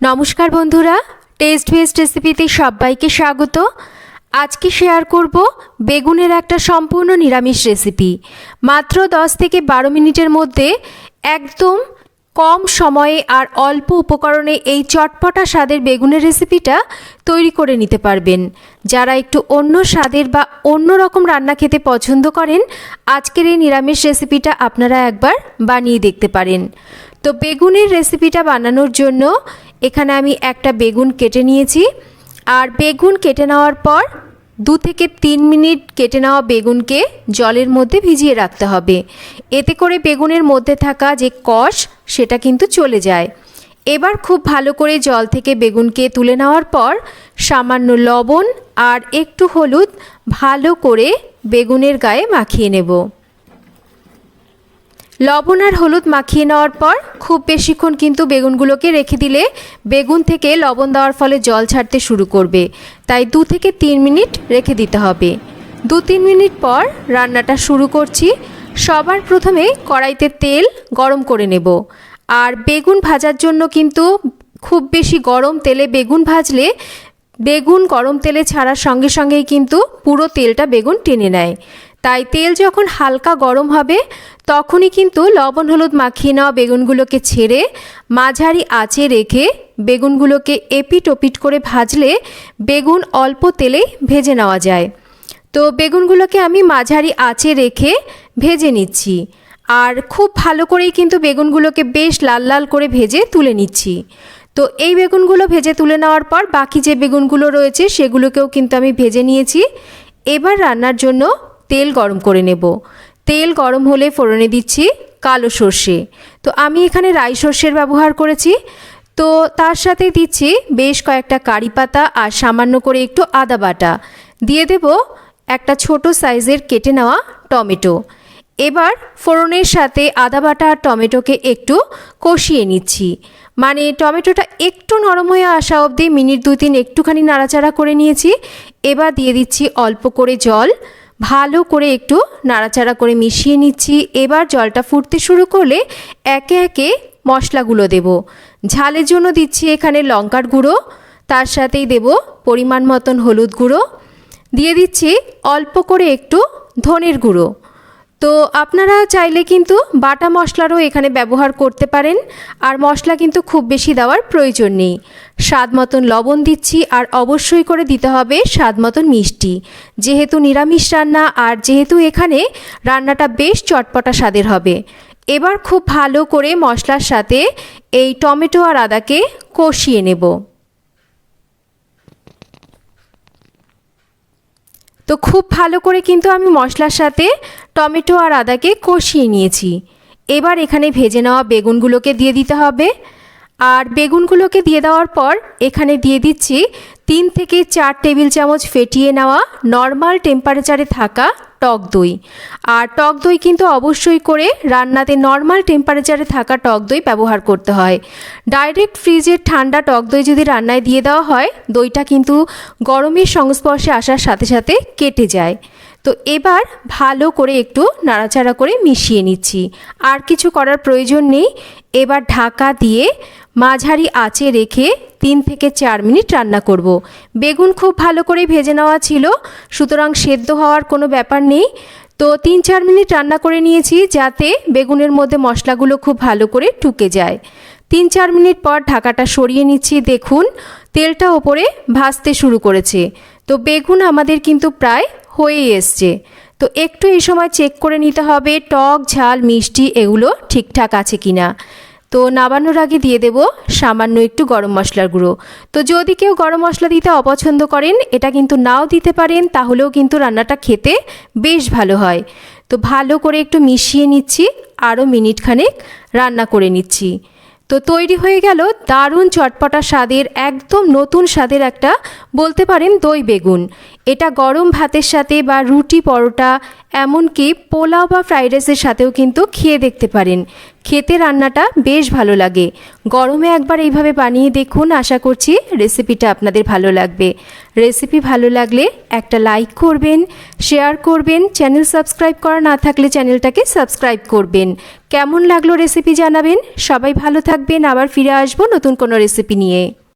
নমস্কার বন্ধুরা test vest রেসিপিতে সবাইকে স্বাগত। আজকে শেয়ার করব বেগুনের একটা সম্পূর্ণ নিরামিষ রেসিপি মাত্র 10 থেকে বারো মিনিটের মধ্যে একদম কম সময়ে আর অল্প উপকরণে এই চটপটা স্বাদের বেগুনের রেসিপিটা তৈরি করে নিতে পারবেন। যারা একটু অন্য স্বাদের বা অন্য রকম রান্না খেতে পছন্দ করেন, আজকের এই নিরামিষ রেসিপিটা আপনারা একবার বানিয়ে দেখতে পারেন। তো বেগুনের রেসিপিটা বানানোর জন্য এখানে আমি একটা বেগুন কেটে নিয়েছি। আর বেগুন কেটে নেওয়ার পর দু থেকে তিন মিনিট কেটে নেওয়া বেগুনকে জলের মধ্যে ভিজিয়ে রাখতে হবে। এতে করে বেগুনের মধ্যে থাকা যে কষ, সেটা কিন্তু চলে যায়। এবার খুব ভালো করে জল থেকে বেগুনকে তুলে নেওয়ার পর সামান্য লবণ আর একটু হলুদ ভালো করে বেগুনের গায়ে মাখিয়ে নেব। লবণ আর হলুদ মাখিয়ে নেওয়ার পর খুব বেশিক্ষণ কিন্তু বেগুনগুলোকে রেখে দিলে বেগুন থেকে লবণ দেওয়ার ফলে জল ছাড়তে শুরু করবে। তাই দু থেকে তিন মিনিট রেখে দিতে হবে। দু তিন মিনিট পর রান্নাটা শুরু করছি। সবার প্রথমে কড়াইতে তেল গরম করে নেব। আর বেগুন ভাজার জন্য কিন্তু খুব বেশি গরম তেলে বেগুন ভাজলে বেগুন গরম তেলে ছাড়ার সঙ্গে সঙ্গেই কিন্তু পুরো তেলটা বেগুন টেনে নেয়। তাই তেল যখন হালকা গরম হবে, তখনই কিন্তু লবণ হলুদ মাখিয়ে নেওয়া বেগুনগুলোকে ছেড়ে মাঝারি আঁচে রেখে বেগুনগুলোকে এপিট ওপিট করে ভাজলে বেগুন অল্প তেলেই ভেজে নেওয়া যায়। তো বেগুনগুলোকে আমি মাঝারি আঁচে রেখে ভেজে নিচ্ছি। আর খুব ভালো করেই কিন্তু বেগুনগুলোকে বেশ লাল লাল করে ভেজে তুলে নিচ্ছি। তো এই বেগুনগুলো ভেজে তুলে নেওয়ার পর বাকি যে বেগুনগুলো রয়েছে, সেগুলোকেও কিন্তু আমি ভেজে নিয়েছি। এবার রান্নার জন্য তেল গরম করে নেব। তেল গরম হলে ফোড়নে দিচ্ছি কালো সর্ষে। তো আমি এখানে রাই সর্ষের ব্যবহার করেছি। তো তার সাথে দিচ্ছি বেশ কয়েকটা কারি পাতা আর সামান্য করে একটু আদা বাটা। দিয়ে দেব একটা ছোট সাইজের কেটে নেওয়া টমেটো। এবার ফোড়নের সাথে আদা বাটা আর টমেটোকে একটু কষিয়ে নিচ্ছি। মানে টমেটোটা একটু নরম হয়ে আসা অবধি মিনিট দুই তিন একটুখানি নাড়াচাড়া করে নিয়েছি। এবার দিয়ে দিচ্ছি অল্প করে জল ভালো করে একটু নাড়াচাড়া করে মিশিয়ে নিচ্ছি। এবার জলটা ফুটতে শুরু করলে একে একে মশলাগুলো দেব। ঝালের জন্য দিচ্ছি এখানে লঙ্কার গুঁড়ো, তার সাথেই দেব পরিমাণ মতন হলুদ গুঁড়ো। দিয়ে দিচ্ছি অল্প করে একটু ধনের গুঁড়ো। তো আপনারা চাইলে কিন্তু বাটা মশলারও এখানে ব্যবহার করতে পারেন, আর মশলা কিন্তু খুব বেশি দেওয়ার প্রয়োজন নেই। স্বাদ মতন লবণ দিচ্ছি, আর অবশ্যই করে দিতে হবে স্বাদ মতন মিষ্টি। যেহেতু নিরামিষ রান্না, আর যেহেতু এখানে রান্নাটা বেশ চটপটা স্বাদের হবে। এবার খুব ভালো করে মশলার সাথে এই টমেটো আর আদাকে কষিয়ে নেব। তো খুব ভালো করে কিন্তু আমি মশলার সাথে টমেটো আর আদাকে কষিয়ে নিয়েছি। এবার এখানে ভেজে নেওয়া বেগুনগুলোকে দিয়ে দিতে হবে। আর বেগুনগুলোকে দিয়ে দেওয়ার পর এখানে দিয়ে দিচ্ছি তিন থেকে চার টেবিল চামচ ফেটিয়ে নেওয়া নর্মাল টেম্পারেচারে থাকা টক দই। আর টক দই কিন্তু অবশ্যই করে রান্নাতে নর্মাল টেম্পারেচারে থাকা টক দই ব্যবহার করতে হয়। ডাইরেক্ট ফ্রিজের ঠান্ডা টক দই যদি রান্নায় দিয়ে দেওয়া হয়, দইটা কিন্তু গরমের সংস্পর্শে আসার সাথে সাথে কেটে যায়। তো এবার ভালো করে একটু নাড়াচাড়া করে মিশিয়ে নিচ্ছি। আর কিছু করার প্রয়োজন নেই। এবার ঢাকা দিয়ে মাঝারি আঁচে রেখে তিন থেকে চার মিনিট রান্না করব। বেগুন খুব ভালো করে ভেজে নেওয়া ছিল, সুতরাং সেদ্ধ হওয়ার কোনো ব্যাপার নেই। তো তিন চার মিনিট রান্না করে নিয়েছি যাতে বেগুনের মধ্যে মশলাগুলো খুব ভালো করে টুকে যায়। তিন চার মিনিট পর ঢাকাটা সরিয়ে নিচ্ছি, দেখুন, তেলটা ওপরে ভাজতে শুরু করেছে। তো বেগুন আমাদের কিন্তু প্রায় হয়েই এসছে। তো একটু এই সময় চেক করে নিতে হবে, টক, ঝাল, মিষ্টি, এগুলো ঠিকঠাক আছে কিনা। তো নাবানোর আগে দিয়ে দেব সামান্য একটু গরম মশলার গুঁড়ো। তো যদি কেউ গরম মশলা দিতে অপছন্দ করেন, এটা কিন্তু নাও দিতে পারেন, তাহলেও কিন্তু রান্নাটা খেতে বেশ ভালো হয়। তো ভালো করে একটু মিশিয়ে নিচ্ছি, আরও মিনিট খানেক রান্না করে নিচ্ছি। তো তৈরি হয়ে গেল দারুণ চটপটা স্বাদের, একদম নতুন স্বাদের একটা, বলতে পারেন দই বেগুন। এটা গরম ভাতের সাথে বা রুটি পরোটা, এমনকি পোলাও বা ফ্রাইড রাইসের সাথেও কিন্তু খেয়ে দেখতে পারেন। খেতে রান্নাটা বেশ ভালো লাগে। গরমে একবার এইভাবে বানিয়ে দেখুন, আশা করছি রেসিপিটা আপনাদের ভালো লাগবে। রেসিপি ভালো লাগলে একটা লাইক করবেন, শেয়ার করবেন, চ্যানেল সাবস্ক্রাইব করা না থাকলে চ্যানেলটাকে সাবস্ক্রাইব করবেন। কেমন লাগল রেসিপি জানাবেন? সবাই ভালো থাকবেন, আবার ফিরে আসব নতুন কোনো রেসিপি নিয়ে।